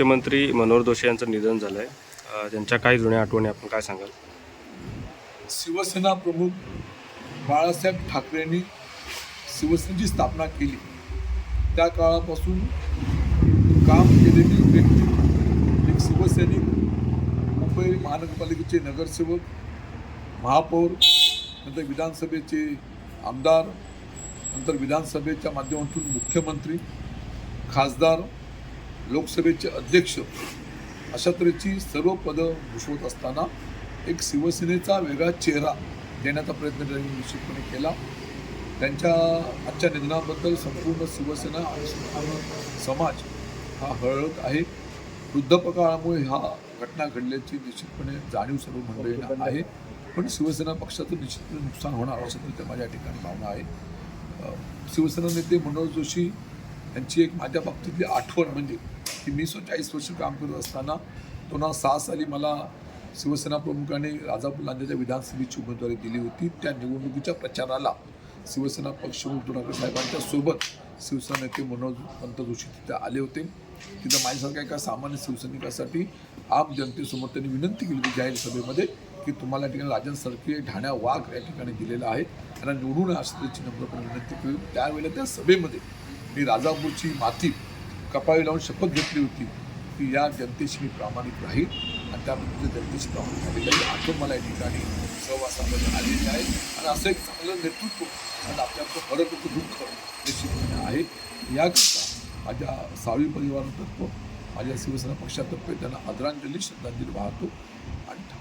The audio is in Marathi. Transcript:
मुख्यमंत्री मनोहर जोशी यांचं निधन झालं आहे त्यांच्या काही जुन्या आठवणी आपण काय सांगाल? शिवसेना प्रमुख बाळासाहेब ठाकरेंनी शिवसेनेची स्थापना केली. त्या काळापासून काम केलेली व्यक्ती एक शिवसैनिक मुंबई महानगरपालिकेचे नगरसेवक महापौर नंतर विधानसभेचे आमदार नंतर विधानसभेच्या माध्यमातून मुख्यमंत्री खासदार लोकसभेचे अध्यक्ष अशा तऱ्हेची सर्व पदं भूषवत असताना एक शिवसेनेचा वेगळा चेहरा देण्याचा प्रयत्न त्यांनी निश्चितपणे केला. त्यांच्या आजच्या निधनाबद्दल संपूर्ण शिवसेना आणि संपूर्ण समाज हा हळहळत आहे. वृद्धपकाळामुळे हा घटना घडल्याची निश्चितपणे जाणीव सर्व मंडळींना आहे. पण शिवसेना पक्षाचं निश्चितपणे नुकसान होणार असं तरी माझ्या ठिकाणी भावना आहे. शिवसेना नेते मनोहर जोशी यांची एक माझ्या बाबतीतली आठवण म्हणजे की मी स्वतः चाळीस वर्ष काम करत असताना दोन हजार सहा साली मला शिवसेना प्रमुखाने राजापूर लांजाच्या विधानसभेची उमेदवारी दिली होती. त्या निवडणुकीच्या प्रचाराला शिवसेना पक्ष उद्धव ठाकरे साहेबांच्या सोबत शिवसेना नेते मनोज पंत जोशी तिथे आले होते. तिथं माझ्यासारख्या एका सामान्य शिवसैनिकासाठी आम जनतेसमोर त्यांनी विनंती केली होती जाहीर सभेमध्ये की तुम्हाला या ठिकाणी राजन सरके ढाण्या वाघ या ठिकाणी दिलेला आहे. त्यांना निवडून असल्याची नम्रपणे विनंती केली. त्यावेळेला त्या सभेमध्ये मी राजापूरची माती कपाळी लावून शपथ घेतली होती. की या जनतेशी मी प्रामाणिक राहील. आणि त्याबद्दल जनतेशी प्रामाणिक राहील ही आठवण मला या ठिकाणी सहवासामध्ये आलेली आहे. आणि असं एक चांगलं नेतृत्व आणि आपल्याचं फरक दुःख निश्चितपणे आहे. याकरता माझ्या सावी परिवारातर्फ माझ्या शिवसेना पक्षातर्फे त्यांना आदरांजली श्रद्धांजली वाहतो. आणि